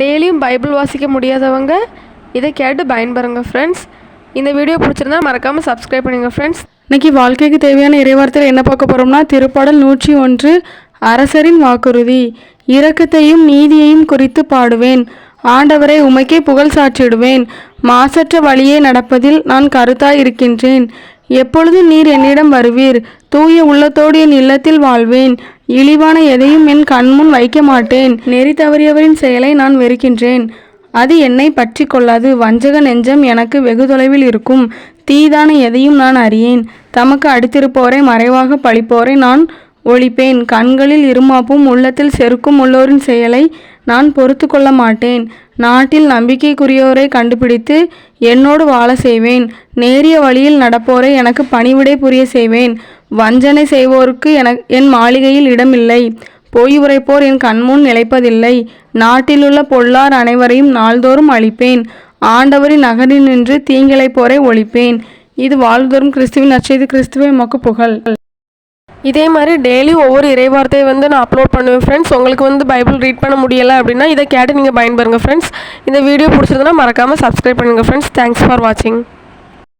டெய்லியும் பைபிள் வாசிக்க முடியாதவங்க இதை கேட்டு பயன்பெறுங்க ஃப்ரெண்ட்ஸ் இந்த வீடியோ பிடிச்சிருந்தா மறக்காமல் சப்ஸ்கிரைப் பண்ணுங்கள் ஃப்ரெண்ட்ஸ் இன்றைக்கி வாழ்க்கைக்கு தேவையான இறைவார்த்தையில் என்ன பார்க்க போகிறோம்னா திருப்பாடல் நூற்றி ஒன்று அரசரின் வாக்குறுதி. இரக்கத்தையும் நீதியையும் குறித்து பாடுவேன். ஆண்டவரை உமைக்கே புகழ் சாற்றிடுவேன். மாசற்ற வழியே நடப்பதில் நான் கருத்தாய் இருக்கின்றேன். எப்பொழுதும் நீர் என்னிடம் வருவீர். தூய உள்ளத்தோடு என் இல்லத்தில் வாழ்வேன். இழிவான எதையும் என் கண்முன் வைக்க மாட்டேன் நெறி தவறியவரின் செயலை நான் வெறுக்கின்றேன். அது என்னை பற்றி கொள்ளாது. வஞ்சக நெஞ்சம் எனக்கு வெகு தொலைவில் இருக்கும். தீதான எதையும் நான் அறியேன். தமக்கு அடித்திருப்போரை மறைவாக பழிப்போரை நான் ஒழிப்பேன். கண்களில் இருமாப்பும் உள்ளத்தில் செருக்கும் உள்ளோரின் செயலை நான் பொறுத்து கொள்ள மாட்டேன் நாட்டில் நம்பிக்கைக்குரியோரை கண்டுபிடித்து என்னோடு வாழ செய்வேன். நேரிய வழியில் நடப்போரை எனக்கு பணிவிடை புரிய செய்வேன். வஞ்சனை செய்வோருக்கு என என் மாளிகையில் இடமில்லை. பொய் உரைப்போர் என் கண்முன் நிலைப்பதில்லை. நாட்டிலுள்ள பொல்லார் அனைவரையும் நாள்தோறும் அழிப்பேன். ஆண்டவரின் நகரில் நின்று தீங்கிழைப்போரை ஒழிப்பேன். இது வாழ்தோறும் கிறிஸ்துவின் நச்செய்து கிறிஸ்துவை மக்கு புகழ். இதே மாதிரி டெய்லி ஒவ்வொரு இறைவார்த்தையை வந்து நான் அப்லோட் பண்ணுவேன் ஃப்ரெண்ட்ஸ் உங்களுக்கு வந்து பைபிள் ரீட் பண்ண முடியலை அப்படின்னா இதை கேட்டு நீங்கள் பயன்பெறுங்க ஃப்ரெண்ட்ஸ் இந்த வீடியோ பிடிச்சிருந்தனா மறக்காமல் சப்ஸ்கிரைப் பண்ணுங்கள் ஃப்ரெண்ட்ஸ் தேங்க்ஸ் ஃபார் வாட்சிங்